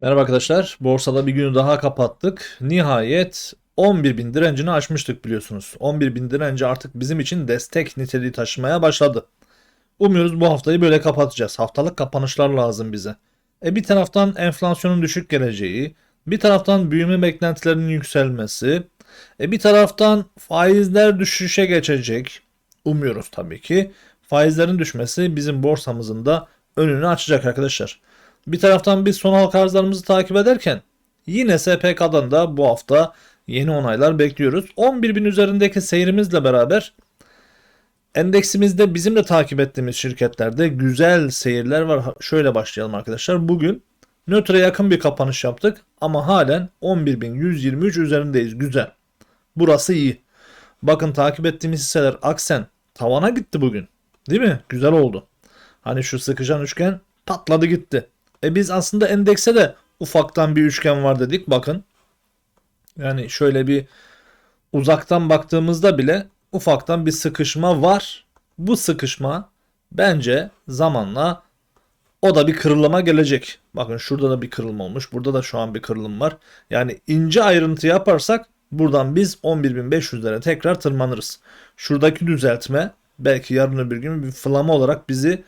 Merhaba arkadaşlar. Borsada bir günü daha kapattık. Nihayet 11.000 direncini aşmıştık biliyorsunuz. 11.000 direnci artık bizim için destek niteliği taşımaya başladı. Umuyoruz bu haftayı böyle kapatacağız. Haftalık kapanışlar lazım bize. E bir taraftan enflasyonun düşük geleceği, bir taraftan büyüme beklentilerinin yükselmesi, e bir taraftan faizler düşüşe geçecek. Umuyoruz tabii ki. Faizlerin düşmesi bizim borsamızın da önünü açacak arkadaşlar. Bir taraftan biz son halka arzlarımızı takip ederken yine SPK'dan da bu hafta yeni onaylar bekliyoruz. 11.000 üzerindeki seyrimizle beraber endeksimizde bizim de takip ettiğimiz şirketlerde güzel seyirler var. Şöyle başlayalım arkadaşlar. Bugün nötre yakın bir kapanış yaptık ama halen 11.123 üzerindeyiz. Güzel. Burası iyi. Bakın takip ettiğimiz hisseler Aksen tavana gitti bugün. Değil mi? Güzel oldu. Hani şu sıkışan üçgen patladı gitti. E biz aslında endekse de ufaktan bir üçgen var dedik. Bakın. Yani şöyle bir uzaktan baktığımızda bile ufaktan bir sıkışma var. Bu sıkışma bence zamanla o da bir kırılma gelecek. Bakın şurada da bir kırılma olmuş. Burada da şu an bir kırılım var. Yani ince ayrıntı yaparsak buradan biz 11.500'lere tekrar tırmanırız. Şuradaki düzeltme belki yarın öbür gün bir flama olarak bizi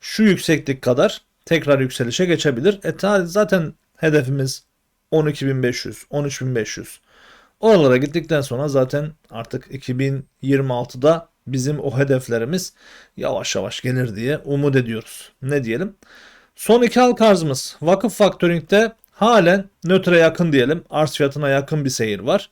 şu yükseklik kadar tekrar yükselişe geçebilir. E zaten hedefimiz 12.500, 13.500. Oralara gittikten sonra zaten artık 2026'da bizim o hedeflerimiz yavaş yavaş gelir diye umut ediyoruz. Ne diyelim? Son iki halka arzımız Vakıf Factoring'de halen nötre yakın diyelim. Arz fiyatına yakın bir seyir var.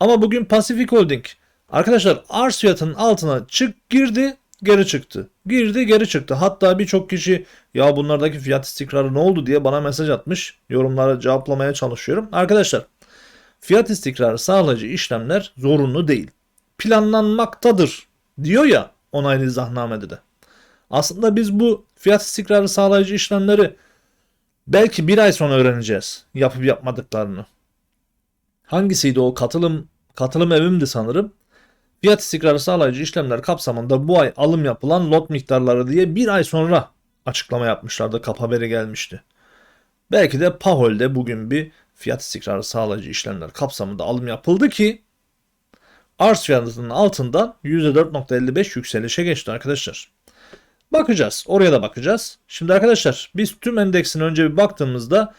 Ama bugün Pacific Holding arkadaşlar arz fiyatının altına çık girdi geri çıktı. Girdi geri çıktı. Hatta birçok kişi ya bunlardaki fiyat istikrarı ne oldu diye bana mesaj atmış. Yorumlara cevaplamaya çalışıyorum. Arkadaşlar fiyat istikrarı sağlayıcı işlemler zorunlu değil. Planlanmaktadır diyor ya onaylı izahnamede de. Aslında biz bu fiyat istikrarı sağlayıcı işlemleri belki bir ay sonra öğreneceğiz yapıp yapmadıklarını. Hangisiydi o katılım katılım evimdi sanırım. Fiyat istikrarı sağlayıcı işlemler kapsamında bu ay alım yapılan lot miktarları diye bir ay sonra açıklama yapmışlardı. Kap haberi gelmişti. Belki de Pahol'de bugün bir fiyat istikrarı sağlayıcı işlemler kapsamında alım yapıldı ki arz fiyatının altından %4.55 yükselişe geçti arkadaşlar. Bakacağız. Oraya da bakacağız. Şimdi arkadaşlar biz tüm endeksin önce bir baktığımızda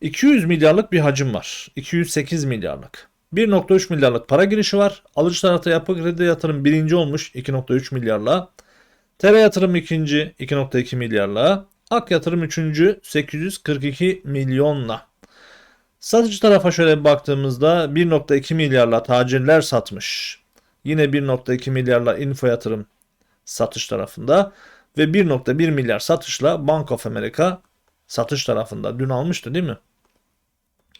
200 milyarlık bir hacim var. 208 milyarlık. 1.3 milyarlık para girişi var. Alıcı tarafta yapı kredi yatırım birinci olmuş 2.3 milyarla. TR yatırım ikinci 2.2 milyarla. Ak yatırım üçüncü 842 milyonla. Satıcı tarafa şöyle bir baktığımızda 1.2 milyarla tacirler satmış. Yine 1.2 milyarla info yatırım satış tarafında ve 1.1 milyar satışla Bank of America satış tarafında. Dün almıştı değil mi?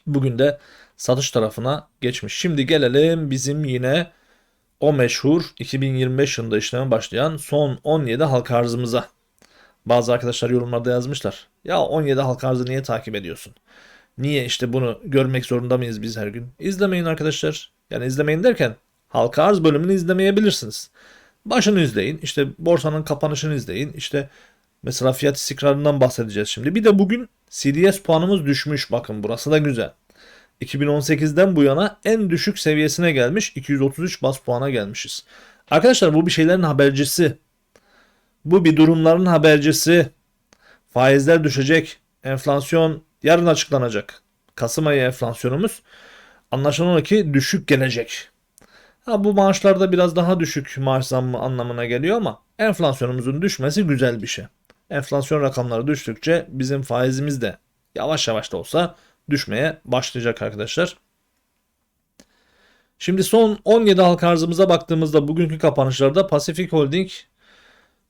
Bugün de satış tarafına geçmiş. Şimdi gelelim bizim yine o meşhur 2025 yılında işleme başlayan son 17 halka arzımıza. Bazı arkadaşlar yorumlarda yazmışlar. Ya 17 halka arzı niye takip ediyorsun? Niye işte bunu görmek zorunda mıyız biz her gün? İzlemeyin arkadaşlar. Yani izlemeyin derken halka arz bölümünü izlemeyebilirsiniz. Başını izleyin. İşte borsanın kapanışını izleyin. İşte mesela fiyat istikrarından bahsedeceğiz şimdi. Bir de bugün CDS puanımız düşmüş. Bakın burası da güzel. 2018'den bu yana en düşük seviyesine gelmiş. 233 bas puana gelmişiz. Arkadaşlar bu bir şeylerin habercisi. Bu bir durumların habercisi. Faizler düşecek. Enflasyon yarın açıklanacak. Kasım ayı enflasyonumuz anlaşılan o ki düşük gelecek. Ha, bu maaşlarda biraz daha düşük maaş zammı anlamına geliyor ama enflasyonumuzun düşmesi güzel bir şey. Enflasyon rakamları düştükçe bizim faizimiz de yavaş yavaş da olsa düşmeye başlayacak arkadaşlar. Şimdi son 17 halka arzımıza baktığımızda bugünkü kapanışlarda Pacific Holding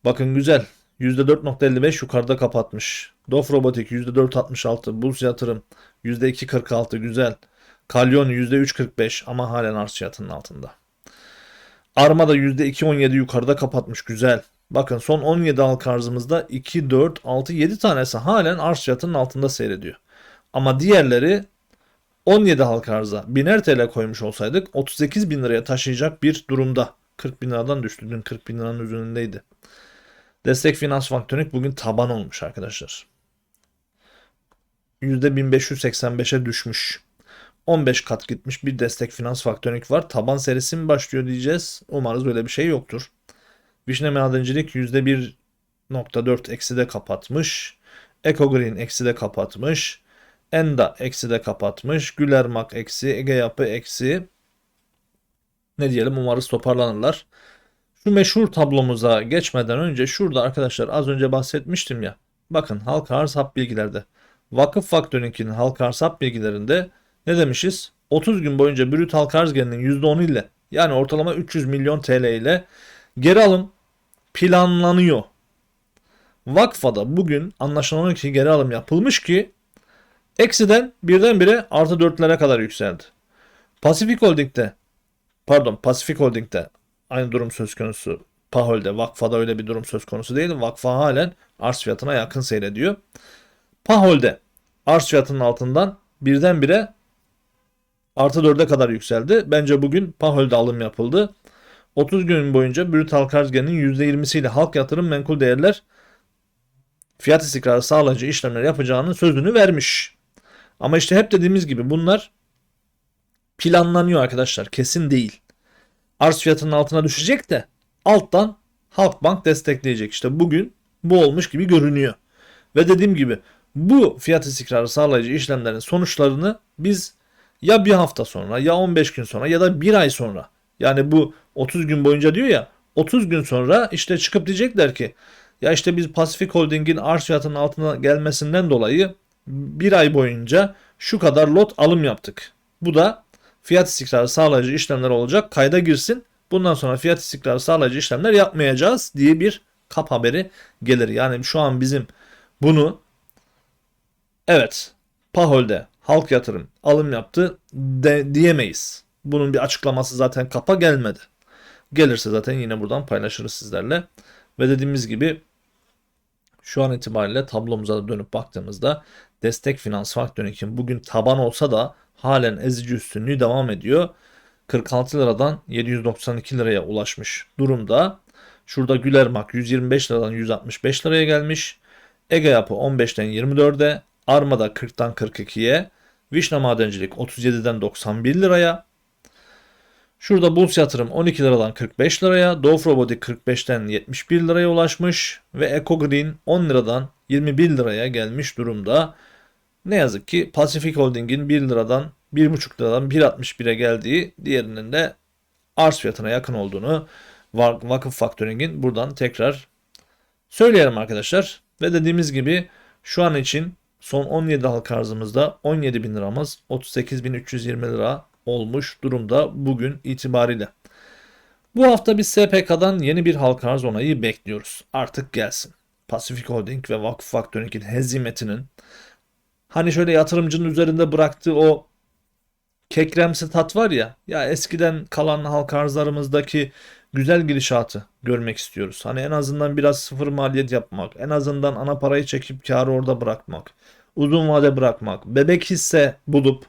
bakın güzel %4.55 yukarıda kapatmış. Dof Robotik %4.66, Bulls Yatırım %2.46 güzel. Kalyon %3.45 ama halen arz fiyatının altında. Arma da %2.17 yukarıda kapatmış güzel. Bakın son 17 halka arzımızda 2, 4, 6, 7 tanesi halen arz fiyatının altında seyrediyor. Ama diğerleri 17 halka arza 1000'er TL koymuş olsaydık 38 bin liraya taşıyacak bir durumda. 40 bin liradan düştü. Dün 40 bin liranın üzerindeydi. Destek Finans Faktöring bugün taban olmuş arkadaşlar. %1585'e düşmüş. 15 kat gitmiş bir destek finans faktöring var. Taban serisi mi başlıyor diyeceğiz. Umarız öyle bir şey yoktur. Vişne madencilik %1.4 eksi de kapatmış. Eco Green eksi de kapatmış. Enda eksi de kapatmış. Gülermak eksi. Ege Yapı eksi. Ne diyelim umarız toparlanırlar. Şu meşhur tablomuza geçmeden önce şurada arkadaşlar az önce bahsetmiştim ya. Bakın halka arz hap bilgilerde. Vakıf Faktöring'in halka arz hap bilgilerinde ne demişiz? 30 gün boyunca brüt halka arz gelirinin %10 ile yani ortalama 300 milyon TL ile geri alım planlanıyor. Vakfa'da bugün anlaşılan ki geri alım yapılmış ki eksiden birdenbire artı 4'lere kadar yükseldi. Pasifik Holding'de pardon Pasifik Holding'de aynı durum söz konusu. Pahol'de, Vakfa'da öyle bir durum söz konusu değil. Vakfa halen arz fiyatına yakın seyrediyor. Pahol'de arz fiyatının altından birdenbire artı 4'e kadar yükseldi. Bence bugün Pahol'de alım yapıldı. 30 gün boyunca brüt halk gelirinin %20'siyle halk yatırım menkul değerler fiyat istikrarı sağlayıcı işlemler yapacağının sözünü vermiş. Ama işte hep dediğimiz gibi bunlar planlanıyor arkadaşlar. Kesin değil. Arz fiyatının altına düşecek de alttan Halkbank destekleyecek. İşte bugün bu olmuş gibi görünüyor. Ve dediğim gibi bu fiyat istikrarı sağlayıcı işlemlerin sonuçlarını biz ya bir hafta sonra ya 15 gün sonra ya da bir ay sonra yani bu 30 gün boyunca diyor ya 30 gün sonra işte çıkıp diyecekler ki ya işte biz Pacific Holding'in arz fiyatının altına gelmesinden dolayı bir ay boyunca şu kadar lot alım yaptık. Bu da fiyat istikrarı sağlayıcı işlemler olacak. Kayda girsin. Bundan sonra fiyat istikrarı sağlayıcı işlemler yapmayacağız diye bir kap haberi gelir. Yani şu an bizim bunu evet Pahol'de halk yatırım alım yaptı de, diyemeyiz. Bunun bir açıklaması zaten kapa gelmedi. Gelirse zaten yine buradan paylaşırız sizlerle. Ve dediğimiz gibi şu an itibariyle tablomuza dönüp baktığımızda destek finans faktörünün bugün taban olsa da halen ezici üstünlüğü devam ediyor. 46 liradan 792 liraya ulaşmış durumda. Şurada Gülermak 125 liradan 165 liraya gelmiş. Ege Yapı 15'ten 24'e, Armada 40'tan 42'ye, Vişne Madencilik 37'den 91 liraya. Şurada Bulls Yatırım 12 liradan 45 liraya, Dove Robotic 45'ten 71 liraya ulaşmış ve Eco Green 10 liradan 21 liraya gelmiş durumda. Ne yazık ki Pacific Holding'in 1 liradan 1,5 liradan 1.61'e geldiği diğerinin de arz fiyatına yakın olduğunu Vakıf Faktöring'in buradan tekrar söyleyelim arkadaşlar. Ve dediğimiz gibi şu an için son 17 halka arzımızda 17 bin liramız 38.320 lira olmuş durumda bugün itibariyle. Bu hafta biz SPK'dan yeni bir halka arz onayı bekliyoruz. Artık gelsin. Pacific Holding ve Vakıf Faktöring'in hezimetinin hani şöyle yatırımcının üzerinde bıraktığı o kekremsi tat var ya ya eskiden kalan halka arzlarımızdaki güzel gidişatı görmek istiyoruz. Hani en azından biraz sıfır maliyet yapmak, en azından ana parayı çekip karı orada bırakmak, uzun vade bırakmak, bebek hisse bulup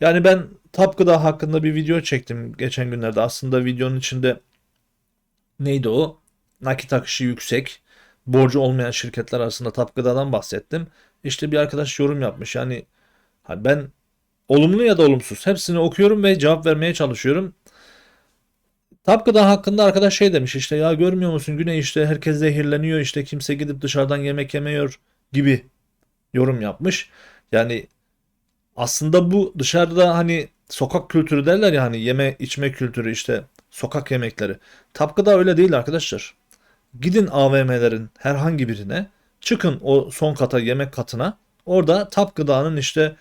yani ben Tapgıda hakkında bir video çektim geçen günlerde. Aslında videonun içinde neydi o? Nakit akışı yüksek, borcu olmayan şirketler arasında Tapgıda'dan bahsettim. İşte bir arkadaş yorum yapmış. Yani ben olumlu ya da olumsuz hepsini okuyorum ve cevap vermeye çalışıyorum. Tapgıda hakkında arkadaş şey demiş işte ya görmüyor musun Güney işte herkes zehirleniyor işte kimse gidip dışarıdan yemek yemiyor gibi yorum yapmış. Yani aslında bu dışarıda hani sokak kültürü derler ya hani yeme içme kültürü işte sokak yemekleri. Tapgıda öyle değil arkadaşlar. Gidin AVM'lerin herhangi birine çıkın o son kata yemek katına. Orada Tap Gıda'nın işte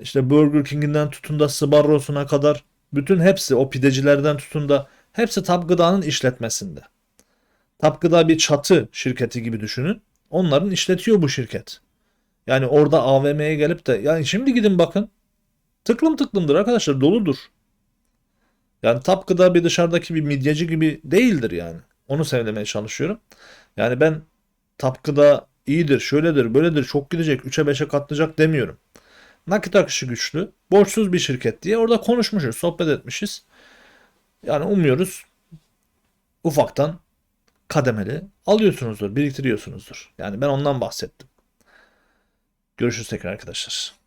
işte Burger King'inden tutun da Sbarro'suna kadar bütün hepsi o pidecilerden tutun da hepsi Tap Gıda'nın işletmesinde. Tap Gıda bir çatı şirketi gibi düşünün. Onların işletiyor bu şirket. Yani orada AVM'ye gelip de yani şimdi gidin bakın. Tıklım tıklımdır arkadaşlar doludur. Yani Tap Gıda bir dışarıdaki bir midyeci gibi değildir yani. Onu söylemeye çalışıyorum. Yani ben Tap Gıda iyidir, şöyledir, böyledir, çok gidecek, 3'e 5'e katlayacak demiyorum. Nakit akışı güçlü, borçsuz bir şirket diye orada konuşmuşuz, sohbet etmişiz. Yani umuyoruz ufaktan kademeli alıyorsunuzdur, biriktiriyorsunuzdur. Yani ben ondan bahsettim. Görüşürüz tekrar arkadaşlar.